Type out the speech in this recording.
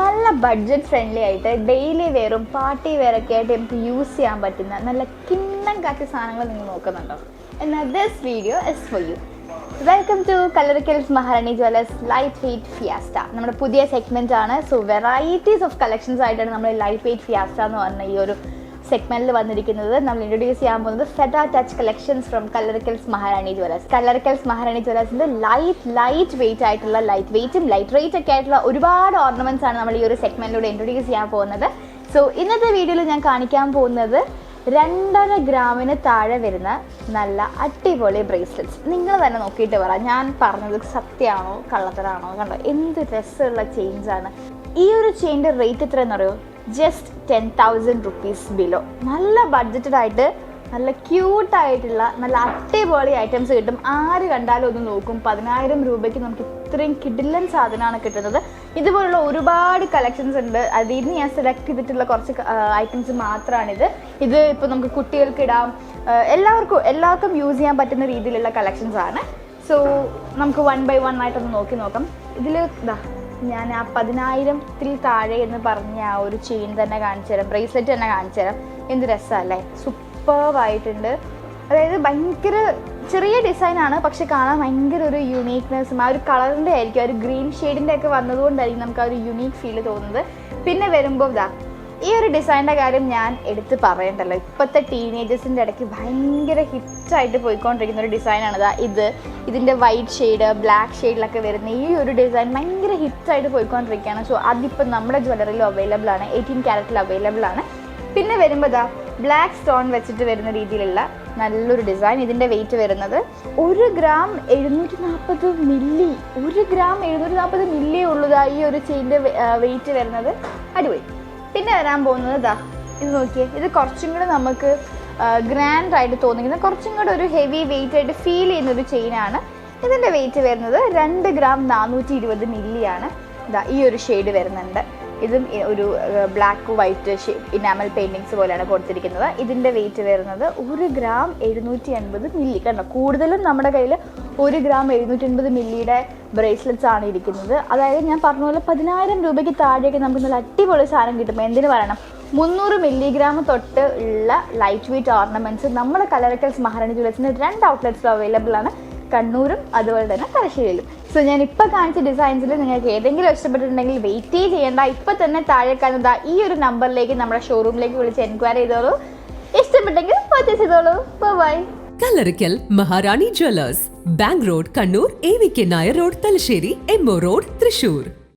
നല്ല budget friendly ആയിട്ട് daily വെയറും പാർട്ടി വെയറൊക്കെ ആയിട്ട് നമുക്ക് യൂസ് ചെയ്യാൻ പറ്റുന്ന നല്ല കിണ്ണം കാച്ച സാധനങ്ങൾ നിങ്ങൾ നോക്കുന്നുണ്ടോ? എന്നാൽ this video is for you welcome to Kalarikkals Maharani jewellers light weight Fiesta നമ്മുടെ പുതിയ സെഗ്മെന്റ് ആണ്. സോ വെറൈറ്റീസ് ഓഫ് കളക്ഷൻസ് ആയിട്ടാണ് നമ്മൾ ലൈറ്റ് വെയ്റ്റ് ഫിയാസ്റ്റ എന്ന് പറഞ്ഞ ഈ ഒരു സെഗ്മെന്റിൽ വന്നിരിക്കുന്നത് നമ്മൾ ഇൻട്രൊഡ്യൂസ് ചെയ്യാൻ പോകുന്നത് feather touch collections from Kallarackals Maharani jewellers Kallarackals Maharani ജ്വലേഴ്സിന്റെ light light weight ആയിട്ടുള്ള ലൈറ്റ് വെയിറ്റും ലൈറ്റ് റേറ്റ് ഒക്കെ ആയിട്ടുള്ള ഒരുപാട് ഓർണമെന്റ്സ് ആണ് നമ്മൾ ഈ ഒരു സെഗ്മെന്റിലൂടെ ഇൻട്രൊഡ്യൂസ് ചെയ്യാൻ പോകുന്നത്. സോ ഇന്നത്തെ വീഡിയോയിൽ ഞാൻ കാണിക്കാൻ പോകുന്നത് രണ്ടര ഗ്രാമിന് താഴെ വരുന്ന നല്ല അടിപൊളി ബ്രേസ്ലെറ്റ്സ് നിങ്ങൾ തന്നെ നോക്കിയിട്ട് പറ. ഞാൻ പറഞ്ഞത് സത്യമാണോ കള്ളത്തരാണോ കണ്ടോ? എന്ത് രസമുള്ള ആണ്. ഈ ഒരു ചെയിന്റെ റേറ്റ് എത്രയെന്ന് അറിയോ? Just ten thousand rupees below നല്ല ബഡ്ജറ്റഡ് ആയിട്ട് നല്ല ക്യൂട്ടായിട്ടുള്ള നല്ല അടിപൊളി ഐറ്റംസ് കിട്ടും. ആര് കണ്ടാലും ഒന്ന് നോക്കും. പതിനായിരം രൂപയ്ക്ക് നമുക്ക് ഇത്രയും കിഡിലൻ സാധനമാണ് കിട്ടുന്നത്. ഇതുപോലുള്ള ഒരുപാട് കളക്ഷൻസ് ഉണ്ട്. അതിൽ നിന്ന് ഞാൻ സെലക്ട് ചെയ്തിട്ടുള്ള കുറച്ച് ഐറ്റംസ് മാത്രമാണിത് ഇത് ഇപ്പോൾ നമുക്ക് കുട്ടികൾക്ക് ഇടാം. എല്ലാവർക്കും എല്ലാവർക്കും യൂസ് ചെയ്യാൻ പറ്റുന്ന രീതിയിലുള്ള കളക്ഷൻസ് ആണ്. സോ നമുക്ക് വൺ ബൈ വൺ ആയിട്ടൊന്ന് നോക്കി നോക്കാം. ഇതിൽ ഇതാ ഞാൻ ആ പതിനായിരത്തിൽ താഴെ എന്ന് പറഞ്ഞ ആ ഒരു ചെയിൻ തന്നെ കാണിച്ചു തരാം. ബ്രേസ്ലെറ്റ് തന്നെ കാണിച്ചു തരാം. എന്ത് രസമല്ലേ? സൂപ്പർവായിട്ടുണ്ട് അതായത് ഭയങ്കര ചെറിയ ഡിസൈനാണ് പക്ഷെ കാണാൻ ഭയങ്കര ഒരു യുണീക്നെസ്സും ആ ഒരു കളറിന്റെ ആയിരിക്കും ആ ഒരു ഗ്രീൻ ഷെയ്ഡിന്റെ ഒക്കെ വന്നതുകൊണ്ടായിരിക്കും നമുക്ക് ആ ഒരു യുണീക്ക് ഫീൽ തോന്നുന്നത്. പിന്നെ വരുമ്പോൾ ഇതാ ഈ ഒരു ഡിസൈനിന്റെ കാര്യം ഞാൻ എടുത്ത് പറയണ്ടല്ലോ. ഇപ്പോഴത്തെ ടീനേജേഴ്സിന്റെ ഇടയ്ക്ക് ഭയങ്കര ഹിറ്റായിട്ട് പോയിക്കൊണ്ടിരിക്കുന്ന ഒരു ഡിസൈനാണ് ഇതാ. ഇത് ഇതിന്റെ വൈറ്റ് ഷെയ്ഡ് ബ്ലാക്ക് ഷെയ്ഡിലൊക്കെ വരുന്ന ഈ ഒരു ഡിസൈൻ ഭയങ്കര ഹിറ്റായിട്ട് പോയിക്കൊണ്ടിരിക്കുകയാണ്. സോ അതിപ്പോൾ നമ്മുടെ ജ്വല്ലറിയിൽ അവൈലബിൾ ആണ്. എയ്റ്റീൻ ക്യാരറ്റിൽ അവൈലബിൾ ആണ്. പിന്നെ വരുമ്പോൾ ഇതാ ബ്ലാക്ക് സ്റ്റോൺ വെച്ചിട്ട് വരുന്ന രീതിയിലുള്ള നല്ലൊരു ഡിസൈൻ ഇതിന്റെ വെയിറ്റ് വരുന്നത് ഒരു ഗ്രാം എഴുന്നൂറ്റി നാൽപ്പത് മില്ലി ഒരു ഗ്രാം എഴുന്നൂറ്റി നാൽപ്പത് മില്ലിയേ ഉള്ളൂ ഈ ഒരു ചെയിന്റെ വെയിറ്റ് വരുന്നത്. അടിപൊളി. പിന്നെ വരാൻ പോകുന്നത് ഇതാ ഇത് നോക്കിയേ ഇത് കുറച്ചും കൂടെ നമുക്ക് ഗ്രാൻഡ് ആയിട്ട് തോന്നിക്കുന്ന കുറച്ചും കൂടെ ഒരു ഹെവി വെയിറ്റ് ആയിട്ട് ഫീൽ ചെയ്യുന്ന ഒരു ചെയിനാണ് ഇതിന്റെ വെയിറ്റ് വരുന്നത് രണ്ട് ഗ്രാം നാനൂറ്റി ഇരുപത് മില്ലിയാണ് ഇതാ ഈ ഒരു ഷെയ്ഡ് വരുന്നുണ്ട്. ഇതും ഒരു ബ്ലാക്ക് വൈറ്റ് ഇനാമൽ പെയിന്റിങ്സ് പോലെയാണ് കൊടുത്തിരിക്കുന്നത്. ഇതിന്റെ വെയിറ്റ് വരുന്നത് ഒരു ഗ്രാം എഴുന്നൂറ്റി എൺപത് മില്ലി കണ്ടോ? കൂടുതലും നമ്മുടെ കയ്യിൽ ഒരു ഗ്രാം എഴുന്നൂറ്റി എൺപത് മില്ലിയുടെ ബ്രേസ്ലെറ്റ്സ് ആണ് ഇരിക്കുന്നത്. അതായത് ഞാൻ പറഞ്ഞ പോലെ പതിനായിരം രൂപയ്ക്ക് താഴെയൊക്കെ നമുക്ക് നല്ല അടിപൊളി സാധനം കിട്ടും. എന്തിനു പറയണം? മുന്നൂറ് മില്ലിഗ്രാം തൊട്ട് ഉള്ള ലൈറ്റ് വെയിറ്റ് ഓർണമെന്റ്സ് നമ്മുടെ കലറക്കൽസ് മഹാരാണി ജ്വല്ലേഴ്സിന് രണ്ട് ഔട്ട്ലെറ്റ്സിലും അവൈലബിൾ ആണ്. കണ്ണൂരും അതുപോലെ തന്നെ തലശ്ശേരിയിലും. സോ ഞാൻ ഇപ്പോൾ കാണിച്ച ഡിസൈൻസിൽ നിങ്ങൾക്ക് ഏതെങ്കിലും ഇഷ്ടപ്പെട്ടിട്ടുണ്ടെങ്കിൽ വെയിറ്റ് ചെയ്യേണ്ട. ഇപ്പോൾ തന്നെ താഴെ കാണുന്ന ഈ ഒരു നമ്പറിലേക്ക് നമ്മുടെ ഷോറൂമിലേക്ക് വിളിച്ച് എൻക്വയറി ചെയ്തോളൂ. ഇഷ്ടപ്പെട്ടെങ്കിൽ പർച്ചേസ് ചെയ്തോളൂ. By Kallarackal Maharani jewellers. Bank road Kannur A V K Nair road Thalassery M O road Thrissur.